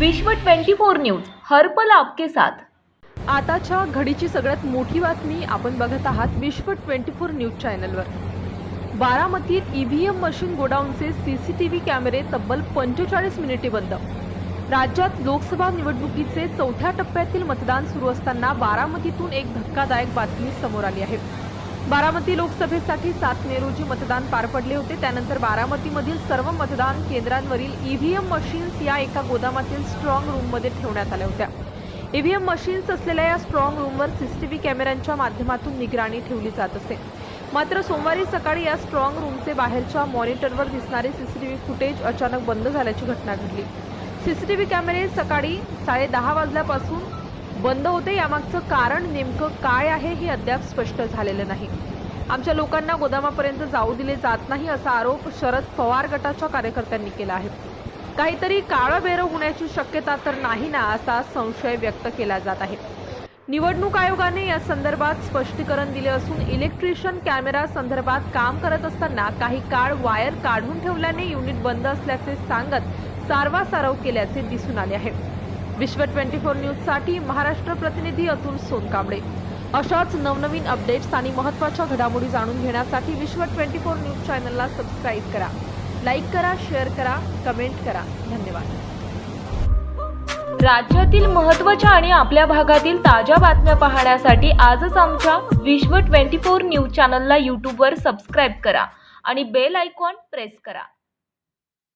विश्व 24 न्यूज हर्पल आपके साथ. आताच्या घडीची सगळ्यात मोठी बातमी आपण बघत आहात विश्व ट्वेंटी फोर न्यूज चॅनलवर. बारामतीत ईव्हीएम मशीन गोडाऊनचे सीसीटीव्ही कॅमेरे तब्बल पंचेचाळीस मिनिटे बंद. राज्यात लोकसभा निवडणुकीचे चौथ्या टप्प्यातील मतदान सुरू असताना बारामतीतून एक धक्कादायक बातमी समोर आली आहे. बारामती लोकसभेसाठी सात मे रोजी मतदान पार पडले होते. त्यानंतर बारामतीमधील सर्व मतदान केंद्रांवरील ईव्हीएम मशीन्स या एका गोदामातील स्ट्रॉंग रूममध्ये ठेवण्यात आल्या होत्या. ईव्हीएम मशीन्स असलेल्या या स्ट्रॉंग रूमवर सीसीटीव्ही कॅमेऱ्यांच्या माध्यमातून निगराणी ठेवली जात असे. मात्र सोमवारी सकाळी या स्ट्रॉंग रूमचे बाहेरच्या मॉनिटरवर दिसणारे सीसीटीव्ही फुटेज अचानक बंद झाल्याची घटना घडली. सीसीटीव्ही कॅमेरे सकाळी साडेदहा वाजल्यापासून बंद होते यामागचं कारण नेमकं काय आहे हे अद्याप स्पष्ट झालेलं नाही. आमच्या लोकांना गोदामापर्यंत जाऊ दिले जात नाही असा आरोप शरद पवार गटाच्या कार्यकर्त्यांनी केला आहे. काहीतरी काळबेरं होण्याची शक्यता तर नाही ना असा संशय व्यक्त केला जात आहे. निवडणूक आयोगाने या संदर्भात स्पष्टीकरण दिले असून इलेक्ट्रिशियन कॅमेरा संदर्भात काम करत असताना काही काळ वायर काढून ठेवल्याने युनिट बंद असल्याचे सांगत सारवासारव केल्याचे दिसून आले आहे. विश्व ट्वेंटी फोर न्यूजसाठी महाराष्ट्र प्रतिनिधी अतुल सोनकांबळे. अशाच नवनवीन अपडेट्स आणि महत्त्वाच्या घडामोडी जाणून घेण्यासाठी विश्व ट्वेंटी फोर न्यूज चॅनलला सबस्क्राईब करा. लाईक करा शेअर करा कमेंट करा. धन्यवाद. राज्यातील महत्त्वाच्या आणि आपल्या भागातील ताज्या बातम्या पाहण्यासाठी आजच आमच्या विश्व 24 न्यूज चॅनलला यूट्यूबवर सबस्क्राईब करा आणि बेल आयकॉन प्रेस करा.